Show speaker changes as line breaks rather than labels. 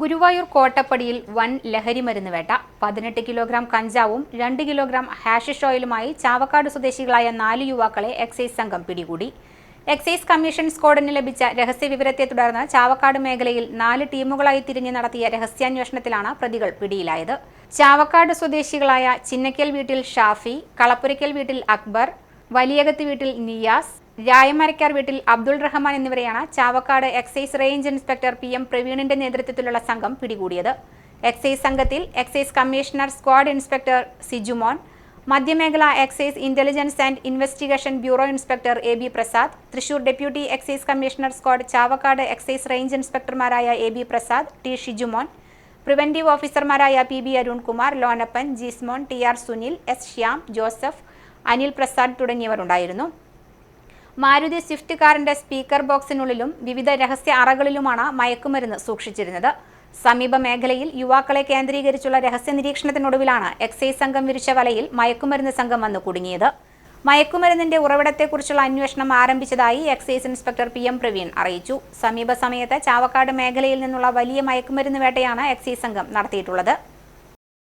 ഗുരുവായൂർ കോട്ടപ്പടിയിൽ വൻ ലഹരിമരുന്ന് വേട്ട. പതിനെട്ട് കിലോഗ്രാം കഞ്ചാവും രണ്ട് കിലോഗ്രാം ഹാഷിഷ് ഓയിലുമായി ചാവക്കാട് സ്വദേശികളായ നാല് യുവാക്കളെ എക്സൈസ് സംഘം പിടികൂടി. എക്സൈസ് കമ്മീഷൻ സ്ക്വാഡിന് ലഭിച്ച രഹസ്യവിവരത്തെ തുടർന്ന് ചാവക്കാട് മേഖലയിൽ നാല് ടീമുകളായി തിരിഞ്ഞ് നടത്തിയ രഹസ്യാന്വേഷണത്തിലാണ് പ്രതികൾ പിടിയിലായത്. ചാവക്കാട് സ്വദേശികളായ ചിന്നക്കൽ വീട്ടിൽ ഷാഫി കളപ്പുരയ്ക്കൽ വീട്ടിൽ അക്ബർ വലിയകത്ത് വീട്ടിൽ നിയാസ് രായമരക്കാർ വീട്ടിൽ അബ്ദുൾ റഹ്മാൻ എന്നിവരെയാണ് Chavakkad excise range inspector P M പ്രവീണിന്റെ നേതൃത്വത്തിലുള്ള സംഘം പിടികൂടിയത്. എക്സൈസ് സംഘത്തിൽ excise commissioner squad inspector Sijumon മധ്യമേഖല excise intelligence and investigation bureau inspector A B Prasad Thrissur deputy excise commissioner squad Chavakkad excise range ഇൻസ്പെക്ടർമാരായ A B Prasad T Shijumon preventive ഓഫീസർമാരായ P B Arunkumar Lonappan Jismon T R Sunil S Shyam Joseph Anil Prasad തുടങ്ങിയവർ ഉണ്ടായിരുന്നു Maruti Swift കാറിന്റെ speaker ബോക്സിനുള്ളിലും വിവിധ രഹസ്യ അറകളിലുമാണ് മയക്കുമരുന്ന് സൂക്ഷിച്ചിരുന്നത്. സമീപ മേഖലയിൽ യുവാക്കളെ കേന്ദ്രീകരിച്ചുള്ള രഹസ്യ നിരീക്ഷണത്തിനൊടുവിലാണ് എക്സൈസ് സംഘം വിരിച്ച വലയിൽ മയക്കുമരുന്ന് സംഘം വന്ന് കുടുങ്ങിയത്. മയക്കുമരുന്നിന്റെ ഉറവിടത്തെക്കുറിച്ചുള്ള അന്വേഷണം ആരംഭിച്ചതായി excise inspector P M Praveen അറിയിച്ചു. സമീപ സമയത്ത് ചാവക്കാട് മേഖലയിൽ നിന്നുള്ള വലിയ മയക്കുമരുന്ന് വേട്ടയാണ് എക്സൈസ് സംഘം നടത്തിയിട്ടുള്ളത്.